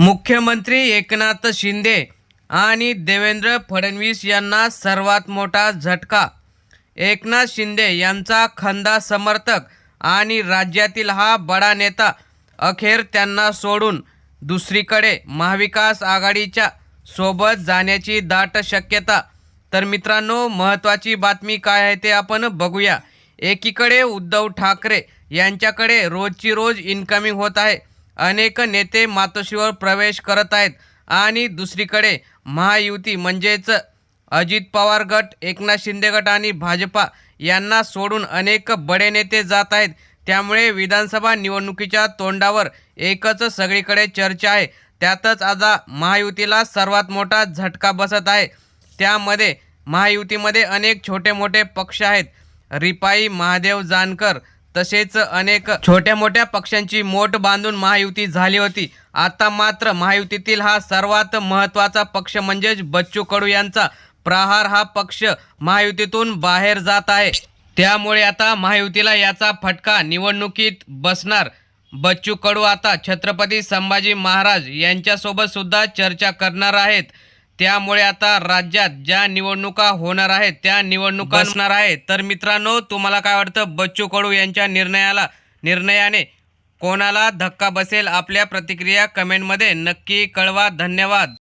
मुख्यमंत्री एकनाथ शिंदे आणि देवेंद्र फडणवीस यांना सर्वात मोठा झटका. एकनाथ शिंदे यांचा खंदा समर्थक आणि राज्यातील हा बडा नेता अखेर त्यांना सोडून दुसरीकडे महाविकास आघाडीच्या सोबत जाण्याची दाट शक्यता. तर मित्रांनो महत्त्वाची बातमी काय आहे ते आपण बघूया. एकीकडे उद्धव ठाकरे यांच्याकडे रोजची रोज इन्कमिंग होत आहे. अनेक नेते मातोश्रीवर प्रवेश करत आहेत. आणि दुसरीकडे महायुती म्हणजेच अजित पवार गट एकनाथ शिंदे गट आणि भाजपा यांना सोडून अनेक बडे नेते जात आहेत. त्यामुळे विधानसभा निवडणुकीच्या तोंडावर एकच सगळीकडे चर्चा आहे. त्यातच आता महायुतीला सर्वात मोठा झटका बसत आहे. त्यामध्ये महायुतीमध्ये अनेक छोटे मोठे पक्ष आहेत. रिपाई महादेव जानकर तसेच अनेक छोट्या मोठ्या पक्षांची मोठ बांधून महायुती झाली होती. आता मात्र महायुतीतील हा सर्वात महत्त्वाचा पक्ष म्हणजेच बच्चू कडू यांचा प्रहार हा पक्ष महायुतीतून बाहेर जात आहे. त्यामुळे आता महायुतीला याचा फटका निवडणुकीत बसणार. बच्चू कडू आता छत्रपती संभाजी महाराज यांच्यासोबत सुद्धा चर्चा करणार आहेत. त्यामुळे आता राज्यात ज्या निवडणुका होणार आहेत त्या निवडणुका असणार आहेत. तर मित्रांनो तुम्हाला काय वाटतं? बच्चू कडू यांच्या निर्णयाला निर्णयाने कोणाला धक्का बसेल? आपल्या प्रतिक्रिया कमेंटमध्ये नक्की कळवा. धन्यवाद.